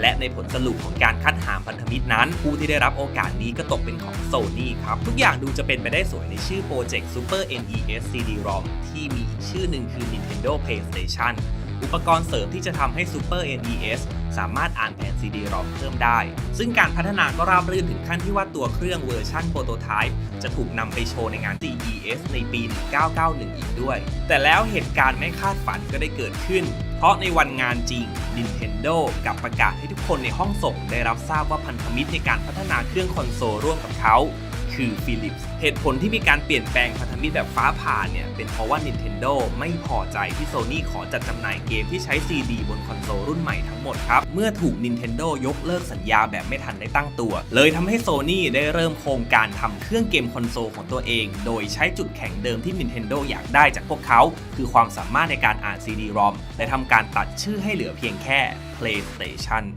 และในผลสรุปของการคัดหามพันธมิตรนั้น ผู้ที่ได้รับโอกาสนี้ก็ตกเป็นของโซนี่ครับ ทุกอย่างดูจะเป็นไปได้สวยในชื่อโปรเจกต์ Super NES CD-ROM ที่มีอีชื่อหนึ่งคือ Nintendo PlayStation อุปกรณ์เสริมที่จะทำให้ Super NES สามารถอ่านแผ่น CD-ROM เพิ่มได้ ซึ่งการพัฒนาก็ราบรื่นถึงขั้นที่ว่าตัวเครื่องเวอร์ชั่นโปรโตไทป์จะถูกนำไปโชว์ในงาน CES ในปี 1991 อีกด้วย แต่แล้วเหตุการณ์ไม่คาดฝันก็ได้เกิดขึ้น เพราะในวันงานจริง Nintendo กับประกาศให้ทุกคนในห้องส่งได้รับทราบว่าพันธมิตรในการพัฒนาเครื่องคอนโซลร่วมกับเขา คือ Philips เหตุผลที่มีการเปลี่ยนแปลงพันธมิตรแบบฟ้าผ่าเนี่ย เป็นเพราะว่า Nintendo ไม่พอใจที่ Sony ขอจัดจำหน่ายเกมที่ใช้ CD บนคอนโซลรุ่นใหม่ทั้งหมดครับ เมื่อถูก Nintendo ยกเลิกสัญญาแบบไม่ทันได้ตั้งตัว เลยทำให้ Sony ได้เริ่มโครงการทำเครื่องเกมคอนโซลของตัวเอง โดยใช้จุดแข็งเดิมที่ Nintendo อยากได้จากพวกเขา คือความสามารถในการอ่าน CD-ROM และทำการตัดชื่อให้เหลือเพียงแค่ PlayStation